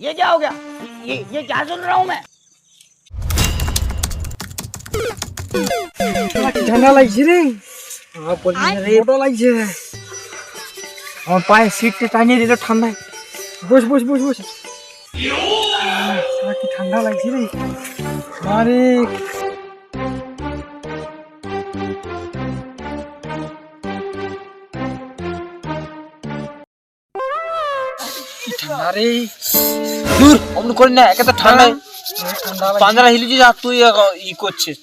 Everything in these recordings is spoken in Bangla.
ये क्या हो गया ये ये क्या सुन रहा हूँ मैं ঠান্ডা লাগছে রে আমার বলি না রে ওটা লাগছে আমার পায়ে সিটটা টানিয়ে দিল ঠান্ডায় বস বস বস বস আহ, শালা কি ঠান্ডা লাগছে রে আরে কি ঠান্ডা রে দূর। অমন করি না একে তো ঠান্ডায় ঠান্ডা লাগছে পাঞ্জারা হিলিছিস আর তুই ই করছিস।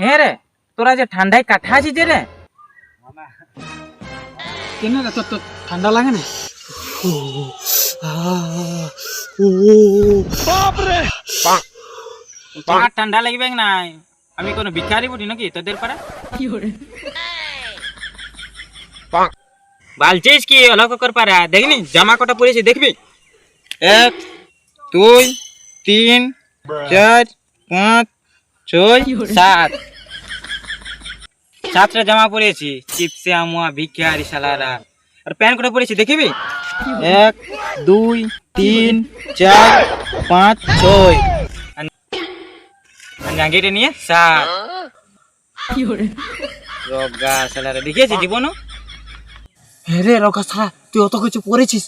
হ্যাঁ রে তোরা যে ঠান্ডায় কাঠা আছিস রে। কেন রে তোর তো ঠান্ডা লাগে না? তোমার ঠান্ডা লাগবে নাই? আমি কোনো ভিখারি বলি নাকি তোদের পাড়া? বালছিস কি অলক কর পারা দেখবি জামা কটা পরেছি, দেখবি? এক, দুই, তিন, চার, পাঁচ, ছয়, সাত। সাতটা জামা পরেছি, চিপসে আমুয়া, ভিখারি শালারা। আর প্যান্ট কটা পরেছি, দেখবি? এক, দুই, তিন, চার, পাঁচ, ছয়। জাঙ্গিটা নিয়ে সাত রগা দেখিয়েছি জীবনও? হ্যাঁ রে রকা সারা তুই অত কিছু পড়েছিস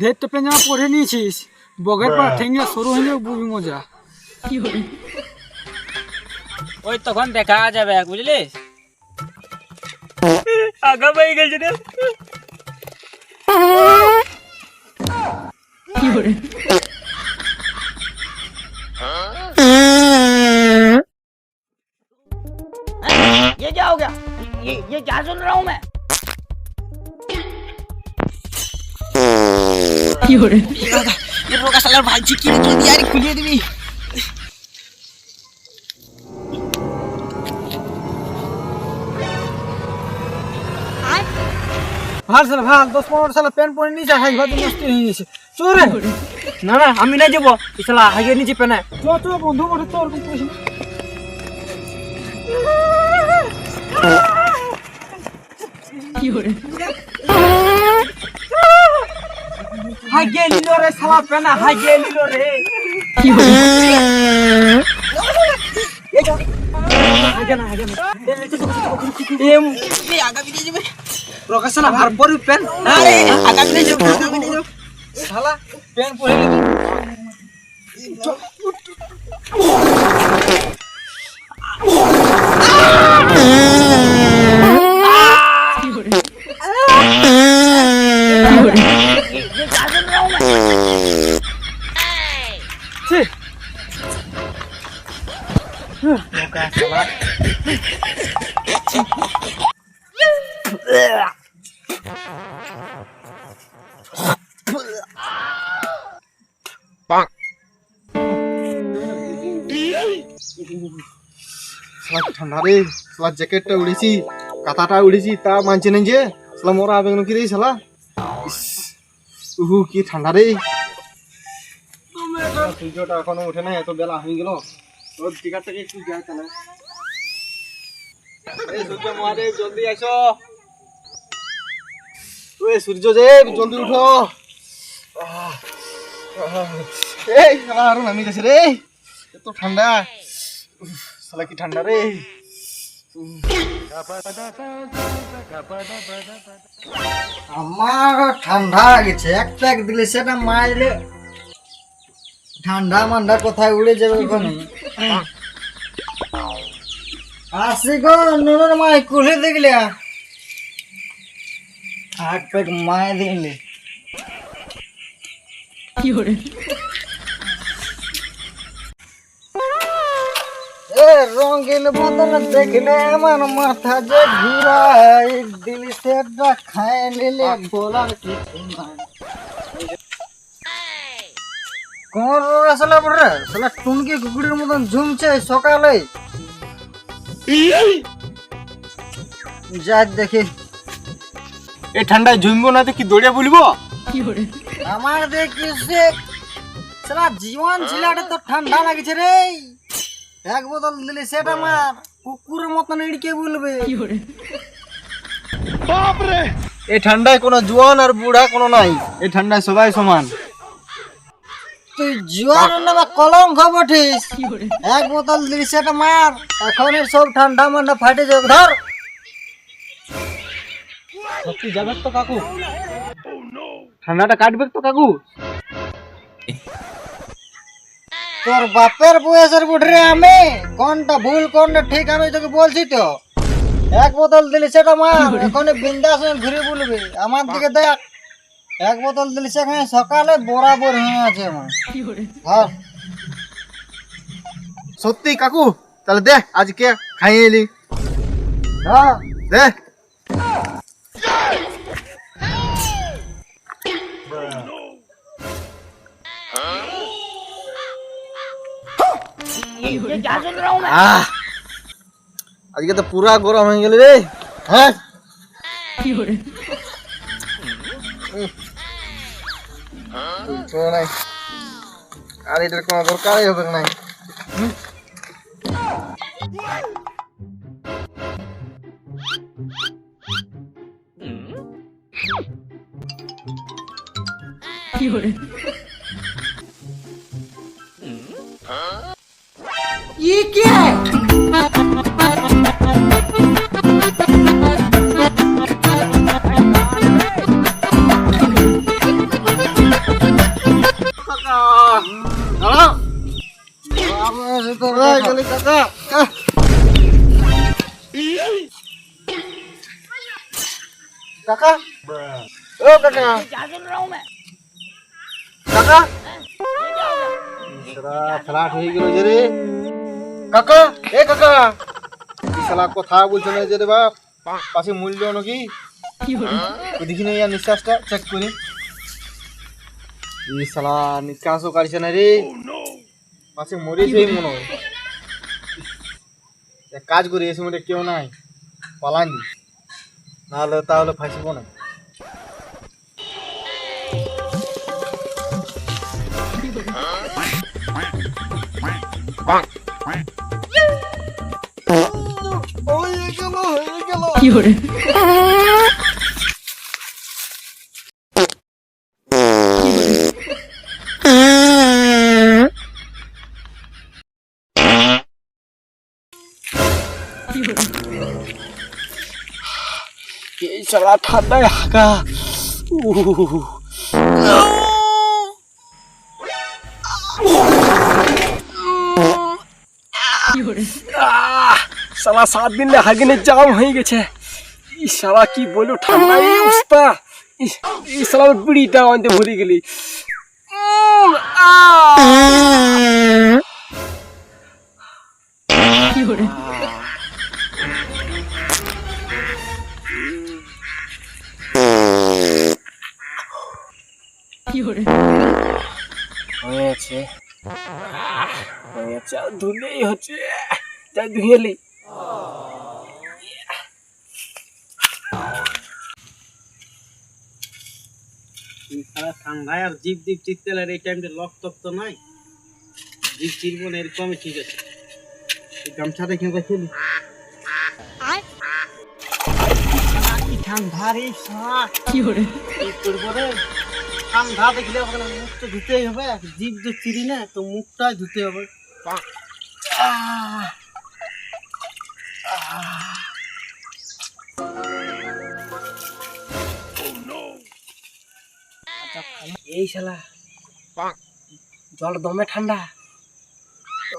দেখ তো পেঞ্জামা পরে নিয়েছিস। বগের পা ঠেঙ্গে সরু হয়ে যাবে বুবি মজা। ওই তখন দেখা যাবে বুঝলিস আগা পাই গেছে রে। ये क्या हो गया ये ये क्या सुन रहा हूँ मैं এর রোগা শালার ভাইজি কি জলদি আর খুলিয়ে দিবি ভাল সালা ভাল দশ পনেরো সালা প্যান্ট পরে নিয়েছে হাই ভাত নষ্ট হয়ে গেছে চোরে। না না আমি না যাব। শালা আগে নিচে পেনা। চ চ বন্ধু মরে তো ওরকম করিস না। হাই গে নিল রে সালা পেনা হাই গে নিল রে। এম প্রকাশনা ভার পরি পেন। আরে আগামী শালা প্যান্ট পরে নিবি ঠান্ডা রে সালা জ্যাকেটটা উড়েছি কাঁথাটা উড়েছি তা মানছে না যে সালা মোরা আবেগ নাকি রে সালা উহু কি ঠান্ডা রে সূর্যটা এখনও ওঠে না এত বেলা হয়ে গেল তোর টিকারটাকে একটু যায় তাহলে সূর্য মহাদেব জলদি আসো ওই সূর্য দেব জলদি উঠো এই আরও নামি গেছে রে। এত ঠান্ডা। সালা কি ঠান্ডা রে। আমার ঠান্ডা লাগছে, এক প্যাক দিলে সেটা মাইলে ঠান্ডা মান্ডা কোথায় উড়ে যাবে ওখানে আসি গো, নুনুর মাই কুলে দেখলে। এক প্যাক মায় দিলে এ রঙিন বদন দেখলে আমার মাথা যে ঘুরাই দিল সেটা খায় নিলে বলার কিছু নাই। কোন আসলে বড় সালা টুনকি কুকুরের মতন ঝুমছে সকালে। যাই দেখি। এই ঠান্ডায় জমবো না তো কি দৌড়িয়া বলব? আমার দেখি সে সালা জীবন ছেলেটা তো ঠান্ডা লাগছে রে। এক বোতল দিলে সেটা মার কুকুরের মতন ইড়কে বলবে। এই ঠান্ডায় কোনো জোয়ান আর বুড়া কোনো নাই। এই ঠান্ডায় সবাই সমান। তুই জোয়ার নামে কলঙ্ক বঠিস এক বোতল দিলি সেটা মার। এখন সব ঠান্ডা মান্ডা ফাটে যাবে। ধর! সত্যি যাবে তো কাকু? ঠান্ডাটা কাটবে তো কাকু? তোর বাপের বয়সের বুড়ে আমি। কোনটা ভুল কোনটা ঠিক আমি তোকে বলছি তো। এক বোতল দিলি সেটা মার এখন বিন্দাস ঘুরে বলবি। আমার দিকে দেখ। এক বোতল দিলি সেখানে সকালে বরাবর হয়ে আছে আমার। ধর। সত্যি কাকু? তাহলে দে আজকে খাইয়ে এলি। ধর। দে ये ये क्या सुन रहा हूँ मैं আহ আজকে তো পুরা গরম হয়ে গেল রে হ্যাঁ তো নাই আর এটার কোনো দরকারই হবে নাই ये क्या ý kia kakak oh kakak kakak ખરાબ થઈ ગયો છે રે কাকা এ কাকা। বিশালা কথা বলছে না যে রে বাপ পাশে মূল্য নাকি? দেখি না ইয়ার নিঃশ্বাসটা চেক করি। বিশালা নিঃশ্বাসও কাটছে না রে। oh, পাশে মরেছে মনে হয়। কাজ করি এসে মধ্যে কেউ নাই পালানি নাহলে তাহলে ফাঁসিব না। Quack, quack. হয়ে গেল হয়ে গেল। এই শালা ঠান্ডায় হাগা। সালা সাত দিন হাগিনে জাম হয়ে গেছে। ই সালা কি বলব ঠান্ডা এই অবস্থা। সালা আমার বিড়িটা আনতে ভরে গেলি। উম, আহ! হয়েছে। হয়েছে আর ধুলেই হচ্ছে। যাই ধুয়েলি ঠান্ডায় আর জিপ জিপ চিপতে লাগে এই টাইমটা লক টক তো নাই। জিপ চিরব না এরকমই ঠিক আছে। গামছাটা কিনে খেলি ঠান্ডা রে শালা কি করব রে? ঠান্ডা দেখলে মুখ তো ধুতেই হবে। জিভ যে চিরি না তো মুখটাই ধুতে হবে। আহ! এই শালা। জল দমে ঠান্ডা।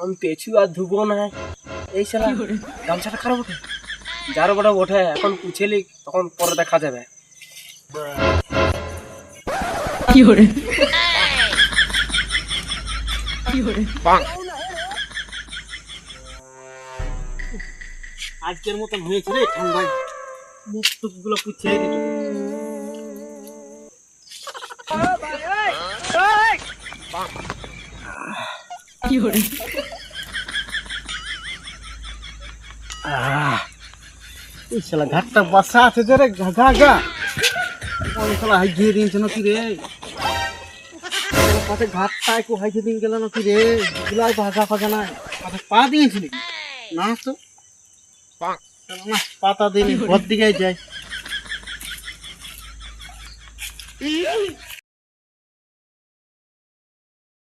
আমি পেছু আর ধুবো না। এই শালা গামছাটা খারাপ ওঠে? যার বড় ওঠে এখন পুছেলি তখন পরে দেখা যাবে। আজকের মতন হয়েছে রে ঠান্ডায়। মুখ টুকগুলো এই শালা ঘাটটা বাসা আছে যে রে ঘা ঘা ওই শালা হাই গিয়ে দিয়েছে নাকি রে? পাশে ঘাটটা একটু হাইতে দিন গেল নাকি রে? গুলাই ভাজা ফাজা নাই। পাশে পা দিয়েছি নাকি? না তো। না, পাতা দিন ঘর দিকে যাই।